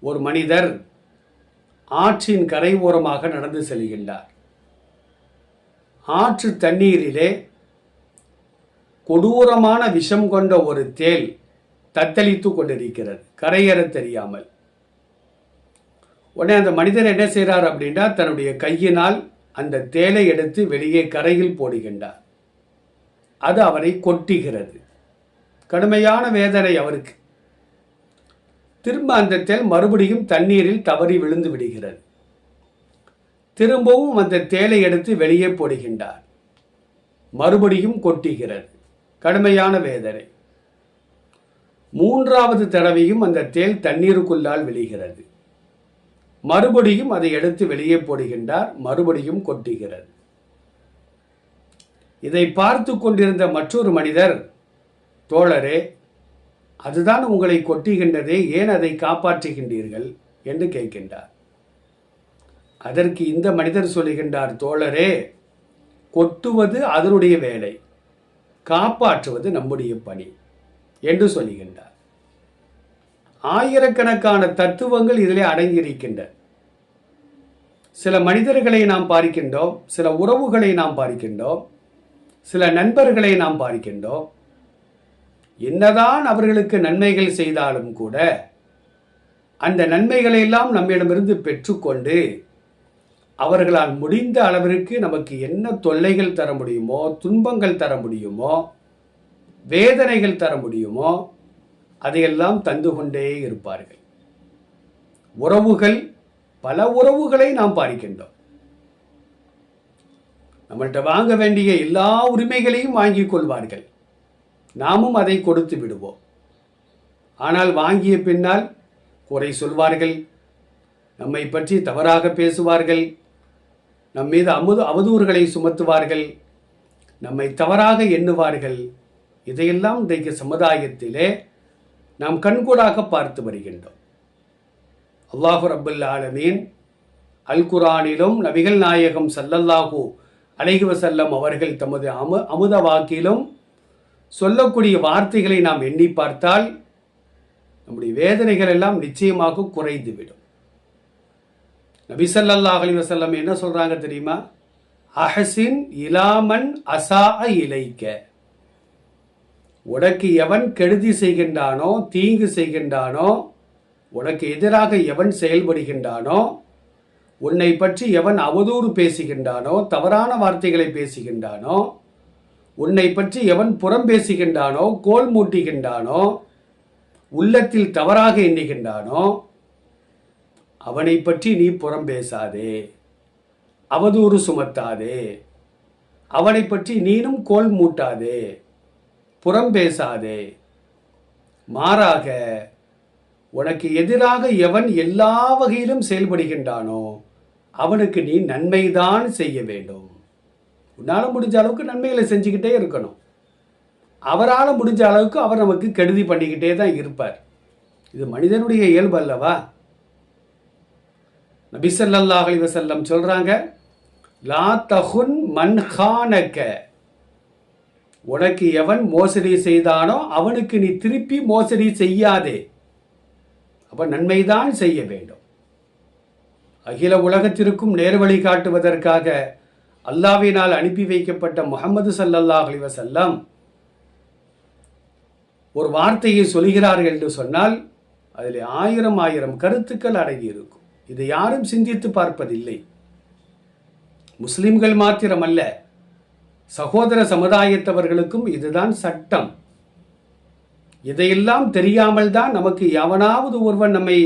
ஒரு மனிதர் ஆற்றின் கரை ஓரமாக நடந்து செல்கின்றார். ஆற்று தண்ணீரிலே கொடூரமான விஷம் கொண்ட ஒரு தேல் தத்தளித்து கொண்டிருக்கிறது. கரையேற தெரியாமல். உடனே அந்த மனிதர் என்ன செய்கிறார் அப்படின்னா தன்னுடைய கையினால் அந்த தேலை எடுத்து வெளியே கரையில் போடுகின்றார். அது அவரை கொட்டுகிறது. கடுமையான வேதனை அவருக்கு. திரும்ப அந்த தேல் மறுபடியும் தண்ணீரில் தவறி விழுந்து விடுகிறது. திரும்பவும் அந்த தேலை எடுத்து வெளியே போடுகின்றார். மறுபடியும் கொட்டுகிறது. கடுமையான வேதனை. மூன்றாவது தடவையும் அந்த தேல் தண்ணீருக்குள்ளால் விழுகிறது. மறுபடியும் அதை எடுத்து வெளியே போடுகின்றார் மறுபடியும் கொட்டுகிறது. இதை பார்த்து கொண்டிருந்த மற்றொரு மனிதர் தோழரே அதுதான் உங்களை கொட்டுகின்றதே ஏன் அதை காப்பாற்றுகின்றீர்கள்? என்று கேட்கின்றார். அதற்கு இந்த மனிதர் சொல்லுகின்றார் தோழரே கொட்டுவது அதனுடைய வேலை காப்பாற்றுவது நம்முடைய பணி என்று சொல்லுகின்றார். ஆயிரக்கணக்கான தத்துவங்கள் இதிலே அடங்கியிருக்கின்றன. சில மனிதர்களை நாம் பார்க்கின்றோம் சில உறவுகளை நாம் பார்க்கின்றோம் சில நண்பர்களை நாம் பார்க்கின்றோம் என்னதான் அவர்களுக்கு நன்மைகள் செய்தாலும் கூட அந்த நன்மைகளை எல்லாம் நம்மிடமிருந்து பெற்றுக்கொண்டு அவர்களால் முடிந்த அளவிற்கு நமக்கு என்ன தொல்லைகள் தர முடியுமோ துன்பங்கள் தர முடியுமோ வேதனைகள் தர முடியுமோ அதையெல்லாம் தந்து கொண்டே இருப்பார்கள். உறவுகள் பல உறவுகளை நாம் பார்க்கின்றோம் நம்மள்கிட்ட வாங்க வேண்டிய எல்லா உரிமைகளையும் வாங்கிக் கொள்வார்கள். நாமும் அதை கொடுத்து விடுவோம். ஆனால் வாங்கிய பின்னால் குறை சொல்வார்கள். நம்மை பற்றி தவறாக பேசுவார்கள். நம் மீது அமுது அவதூறுகளை சுமத்துவார்கள். நம்மை தவறாக எண்ணுவார்கள். இதையெல்லாம் இன்றைக்கு சமுதாயத்திலே நாம் கண்கூடாக பார்த்து வருகின்றோம். அல்லாஹு ரபுல் ஆலமீன் அல் குரானிலும் நபிகள் நாயகம் சல்லல்லாஹூ அலைகுவசல்லம் அவர்கள் தமது அமு அமுத வாக்கிலும் சொல்லக்கூடிய வார்த்தைகளை நாம் எண்ணி பார்த்தால் நம்முடைய வேதனைகள் எல்லாம் நிச்சயமாக குறைந்துவிடும். நபிசல்லா ஸல்லல்லாஹு அலைஹி என்ன சொல்கிறாங்க தெரியுமா? அஹசின் இலாமன் அசா இலைக்க. உனக்கு எவன் கெடுதி செய்கின்றானோ தீங்கு செய்கின்றானோ உனக்கு எதிராக எவன் செயல்படுகின்றானோ உன்னை பற்றி எவன் அவதூறு பேசுகின்றானோ தவறான வார்த்தைகளை பேசுகின்றானோ உன்னை பற்றி எவன் புறம் பேசுகின்றானோ கோல் மூட்டுகின்றானோ உள்ளத்தில் தவறாக எண்ணுகின்றானோ அவனை பற்றி நீ புறம் பேசாதே. அவதூறு சுமத்தாதே. அவனை பற்றி நீனும் கோல் மூட்டாதே. புறம் பேசாதே. மாறாக உனக்கு எதிராக எவன் எல்லா வகையிலும் செயல்படுகின்றானோ அவனுக்கு நீ நன்மைதான் செய்ய வேண்டும். உன்னால் முடிஞ்ச அளவுக்கு நன்மைகளை செஞ்சுக்கிட்டே இருக்கணும். அவரால் முடிஞ்ச அளவுக்கு அவர் நமக்கு கெடுதி பண்ணிக்கிட்டே தான் இருப்பார். இது மனிதனுடைய இயல்பு அல்லவா? நபிசல்லாஹ் அலி வசல்லம் சொல்கிறாங்க லா தகுன் மன்ஹானக்க உனக்கு எவன் மோசடி செய்தானோ அவனுக்கு நீ திருப்பி மோசடி செய்யாதே. அப்ப நன்மைதான் செய்ய வேண்டும். அகில உலகத்திற்கும் நேர்வழி காட்டுவதற்காக அல்லாவினால் அனுப்பி வைக்கப்பட்ட முகமது சல்லல்லாஹ் அலிவசல்லாம் ஒரு வார்த்தையை சொல்கிறார்கள் என்று சொன்னால் அதில் ஆயிரம் ஆயிரம் கருத்துக்கள் அடங்கி இருக்கும். இதை யாரும் சிந்தித்து பார்ப்பதில்லை. முஸ்லிம்கள் மாத்திரமல்ல சகோதர சமுதாயத்தவர்களுக்கும் இதுதான் சட்டம். இதையெல்லாம் தெரியாமல் தான் நமக்கு எவனாவது ஒருவன் நம்மை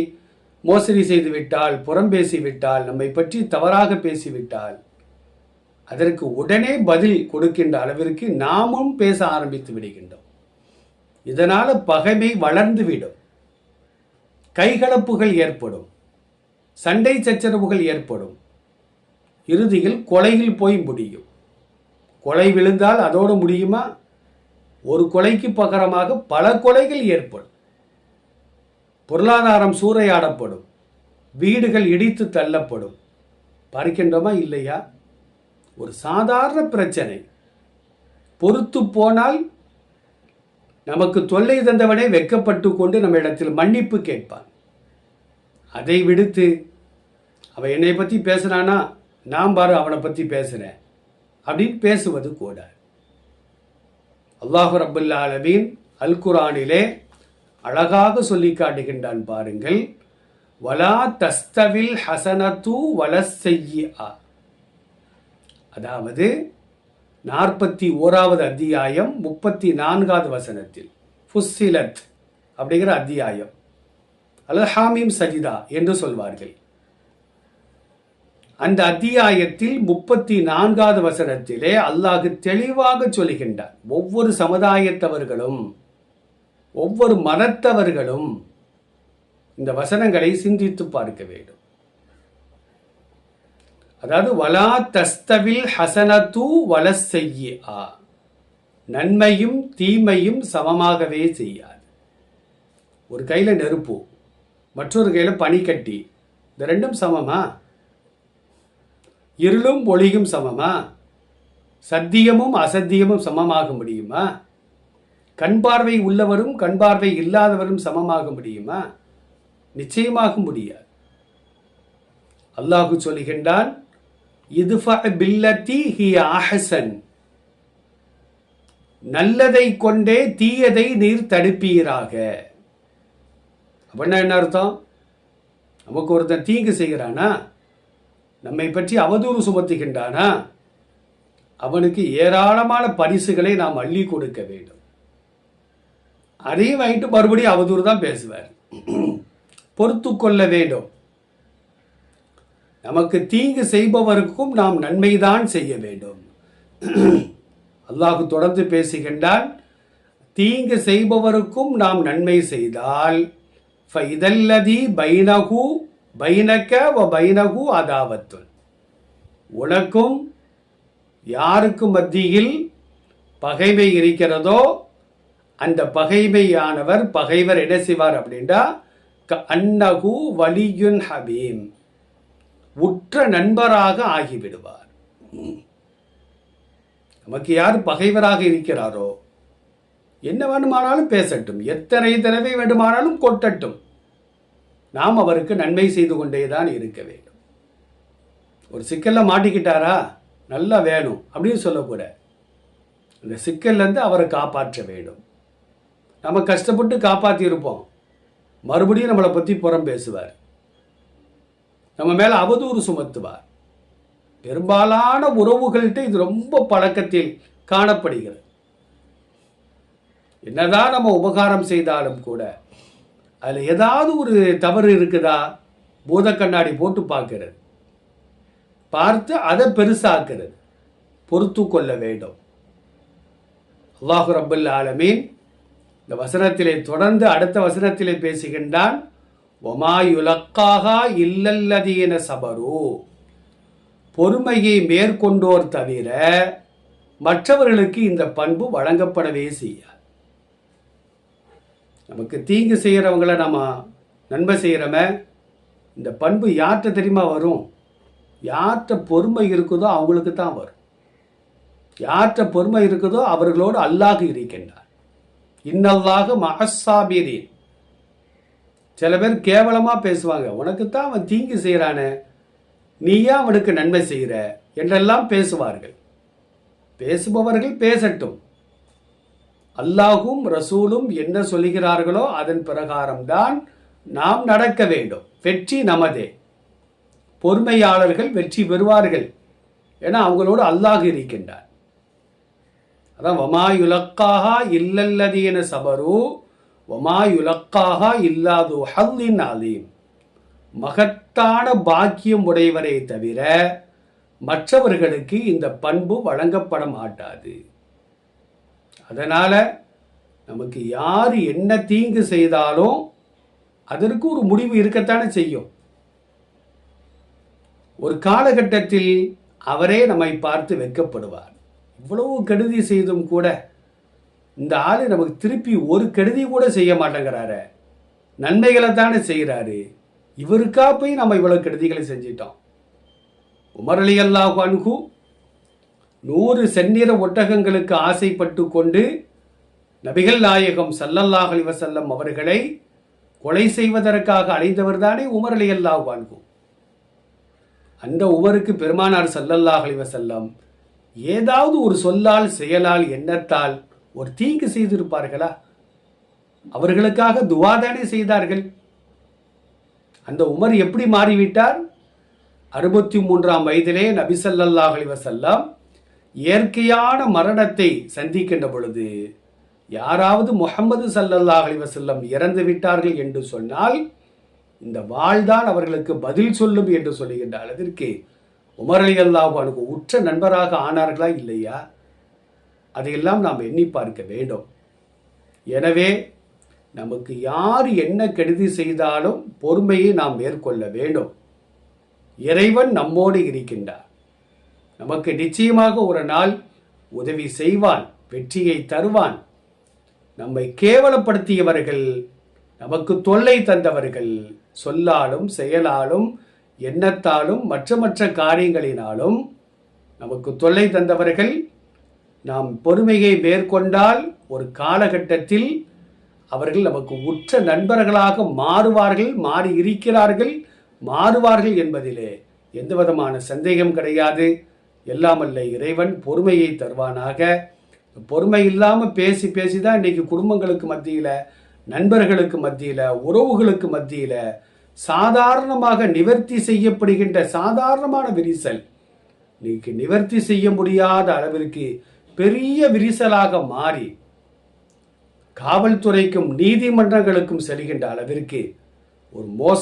மோசடி செய்துவிட்டால் புறம் பேசிவிட்டால் நம்மை பற்றி தவறாக பேசிவிட்டால் அதற்கு உடனே பதில் கொடுக்கின்ற அளவிற்கு நாமும் பேச ஆரம்பித்து விடுகின்றோம். இதனால் பகைமை வளர்ந்துவிடும். கைகலப்புகள் ஏற்படும். சண்டை சச்சரவுகள் ஏற்படும். இறுதியில் கொலையில் போய் முடியும். கொலை விழுந்தால் அதோடு முடியுமா? ஒரு கொலைக்கு பகரமாக பல கொலைகள் ஏற்படும். பொருளாதாரம் சூறையாடப்படும். வீடுகள் இடித்து தள்ளப்படும். பார்க்கின்றோமா? இல்லையா? ஒரு சாதாரண பிரச்சனை. பொறுத்து போனால் நமக்கு தொல்லை தந்தவனே வெக்கப்பட்டு கொண்டு நம்ம இடத்தில் மன்னிப்பு கேட்பான். அதை விடுத்து அவன் என்னை பற்றி பேசுனானா நான் பாரு அவனை பற்றி பேசுகிறேன் அப்படின்னு பேசுவது கூட. அல்லாஹு ரபுல்லா அலமீன் அல் குரானிலே அழகாக சொல்லி காட்டுகின்றான் பாருங்கள் வலா தஸ்தவில் ஹசனத்து வலசையா அதாவது நாற்பத்தி ஓராவது அத்தியாயம் முப்பத்தி நான்காவது வசனத்தில். ஃபுஸ்ஸிலத் அப்படிங்கிற அத்தியாயம். அல்லது ஹாமீம் சஜிதா என்று சொல்வார்கள். அந்த அத்தியாயத்தில் முப்பத்தி நான்காவது வசனத்திலே அல்லாஹ் தெளிவாக சொல்கின்றார். ஒவ்வொரு சமுதாயத்தவர்களும் ஒவ்வொரு மதத்தவர்களும் இந்த வசனங்களை சிந்தித்து பார்க்க வேண்டும். அதாவது வலா தஸ்தவில் ஹசனத்து ஆ நன்மையும் தீமையும் சமமாகவே செய்யாது. ஒரு கையில் நெருப்பு மற்றொரு கையில் பனிக்கட்டி இந்த ரெண்டும் சமமா? இருளும் ஒளியும் சமமா? சத்தியமும் அசத்தியமும் சமமாக முடியுமா? கண் பார்வை உள்ளவரும் கண் பார்வை இல்லாதவரும் சமமாக முடியுமா? நிச்சயமாக முடியாது. அல்லாஹு சொல்லுகின்றான் பில்லத்தி ஹி அஹசன் நல்லதை கொண்டே தீயதை நீர் தடுப்பீராக. அப்படின்னா என்ன அர்த்தம்? நமக்கு ஒருத்தன் தீங்கு செய்கிறானா? நம்மை பற்றி அவதூறு சுமத்துகின்றானா? அவனுக்கு ஏராளமான பரிசுகளை நாம் அள்ளி கொடுக்க வேண்டும். அதையும் வாங்கிட்டு மறுபடியும் அவதூறு தான் பேசுவார். பொறுத்து கொள்ள வேண்டும். நமக்கு தீங்கு செய்பவருக்கும் நாம் நன்மைதான் செய்ய வேண்டும். அல்லாஹு தொடர்ந்து பேசுகின்றான் தீங்கு செய்பவருக்கும் நாம் நன்மை செய்தால் இதல்லதி பைனகு பைனக்க வ பைனகு அதாவத்து உனக்கும் யாருக்கு மத்தியில் பகைமை இருக்கிறதோ அந்த பகைமையானவர் பகைவர் என்ன செய்வார் அப்படின்டா அன்னகு வலியுன் ஹபீம். உற்ற நண்பராக ஆகிவிடுவார். நமக்கு யார் பகைவராக இருக்கிறாரோ என்ன வேண்டுமானாலும் பேசட்டும். எத்தனை தடவை வேண்டுமானாலும் கொட்டட்டும். நாம் அவருக்கு நன்மை செய்து கொண்டே தான் இருக்க வேண்டும். ஒரு சிக்கலில் மாட்டிக்கிட்டாரா? நல்லா வேணும் அப்படின்னு சொல்லக்கூட. இந்த சிக்கல்லேருந்து அவரை காப்பாற்ற வேண்டும். நம்ம கஷ்டப்பட்டு காப்பாற்றி இருப்போம் மறுபடியும் நம்மளை பற்றி புறம் பேசுவார். நம்ம மேலே அவதூறு சுமத்துவார். பெரும்பாலான உறவுகள்கிட்ட இது ரொம்ப பழக்கத்தில் காணப்படுகிறது. என்னதான் நம்ம உபகாரம் செய்தாலும் கூட அதில் ஏதாவது ஒரு தவறு இருக்குதா? பூத கண்ணாடி போட்டு பார்க்கிறது. பார்த்து அதை பெருசாக்குறது. பொறுத்து கொள்ள வேண்டும். அல்லாஹு ரபுல்ல ஆலமீன் இந்த வசனத்திலே தொடர்ந்து அடுத்த வசனத்திலே பேசுகின்றான். ஒமாயுலக்காக இல்லல்லதீன சபரு. பொறுமையை மேற்கொண்டோர் தவிர மற்றவர்களுக்கு இந்த பண்பு வழங்கப்படவே செய்யாது. நமக்கு தீங்கு செய்கிறவங்களை நம்ம நன்மை செய்கிறோமே இந்த பண்பு யார்கிட்ட தெரியுமா வரும்? யார்கிட்ட பொறுமை இருக்குதோ அவங்களுக்கு தான் வரும். யார்கிட்ட பொறுமை இருக்குதோ அவர்களோடு அல்லாஹ் இருக்கின்றார். இன்னல்லாக மகசாபிரீன் சில பேர் கேவலமாக பேசுவாங்க. உனக்குத்தான் அவன் தீங்கு செய்கிறானே நீயா அவனுக்கு நன்மை செய்கிற? என்றெல்லாம் பேசுவார்கள். பேசுபவர்கள் பேசட்டும். அல்லாஹும் ரசூலும் என்ன சொல்லுகிறார்களோ அதன் பிரகாரம்தான் நாம் நடக்க வேண்டும். வெற்றி நமதே. பொறுமையாளர்கள் வெற்றி பெறுவார்கள் என அவங்களோடு அல்லாஹ் இருக்கின்றார் அதான் வமாயுலக்காக இல்லல்லதீன சபரு ஒமாயுலக்காக இல்லாது ஹல்லின் அலீம் மகத்தான பாக்கியம் உடையவரை தவிர மற்றவர்களுக்கு இந்த பண்பு வழங்கப்பட மாட்டாது. அதனால் நமக்கு யார் என்ன தீங்கு செய்தாலும் அதற்கு ஒரு முடிவு இருக்கத்தானே செய்யும். ஒரு காலகட்டத்தில் அவரே நம்மை பார்த்து வெட்கப்படுவார். இவ்வளவு கெடுதி செய்தும் கூட இந்த ஆள் நமக்கு திருப்பி ஒரு கெடுதி கூட செய்ய மாட்டேங்கிறாரு. நன்மைகளை தானே செய்கிறாரு இவருக்கா போய் நம்ம இவ்வளோ கெடுதிகளை செஞ்சிட்டோம்? உமரளி அலி அல்லாஹ் நூறு செந்நிற ஒட்டகங்களுக்கு ஆசைப்பட்டு கொண்டு நபிகள் நாயகம் சல்லல்லாஹ் அலிவசல்லம் அவர்களை கொலை செய்வதற்காக அழைந்தவர் தானே உமர் அலி அல்லாஹ் அந்த உமருக்கு பெருமானார் சல்லல்லாஹ் அலிவசல்லம் ஏதாவது ஒரு சொல்லால் செயலால் எண்ணத்தால் ஒரு தீங்கு செய்திருப்பார்களா? அவர்களுக்காக துவாதானே செய்தார்கள். அந்த உமர் எப்படி மாறிவிட்டார்? அறுபத்தி மூன்றாம் வயதிலே நபி ஸல்லல்லாஹு இயற்கையான மரணத்தை சந்திக்கின்ற பொழுது யாராவது முகமது ஸல்லல்லாஹு அலைஹி இறந்து விட்டார்கள் என்று சொன்னால் இந்த வாழ்தான் அவர்களுக்கு பதில் சொல்லும் என்று சொல்லுகின்ற அளவிற்கு உமர் அலி அல்லாஹ் அனுக்கு உற்ற நண்பராக ஆனார்களா இல்லையா? அதையெல்லாம் நாம் எண்ணி பார்க்க வேண்டும். எனவே நமக்கு யார் என்ன கெடுதி செய்தாலும் பொறுமையை நாம் மேற்கொள்ள வேண்டும். இறைவன் நம்மோடு இருக்கின்றார். நமக்கு நிச்சயமாக ஒரு நாள் உதவி செய்வான் வெற்றியை தருவான். நம்மை கேவலப்படுத்தியவர்கள் நமக்கு தொல்லை தந்தவர்கள் சொல்லாலும் செயலாலும் எண்ணத்தாலும் மற்ற மற்ற காரியங்களினாலும் நமக்கு தொல்லை தந்தவர்கள் நாம் பொறுமையை மேற்கொண்டால் ஒரு காலகட்டத்தில் அவர்கள் நமக்கு உற்ற நண்பர்களாக மாறுவார்கள் மாறி இருக்கிறார்கள் மாறுவார்கள் என்பதிலே எந்த விதமான சந்தேகம் கிடையாது. எல்லாமல்ல இறைவன் பொறுமையை தருவானாக. பொறுமை இல்லாமல் பேசி பேசி தான் இன்றைக்கி குடும்பங்களுக்கு மத்தியில் நண்பர்களுக்கு மத்தியில் உறவுகளுக்கு மத்தியில் சாதாரணமாக நிவர்த்தி செய்யப்படுகின்ற சாதாரணமான விரிசல். இன்னைக்கு நிவர்த்தி செய்ய முடியாத அளவிற்கு பெரிய விரிசலாக மாறி காவல்துறைக்கும் நீதிமன்றங்களுக்கும் செல்கின்ற அளவிற்கு ஒரு மோச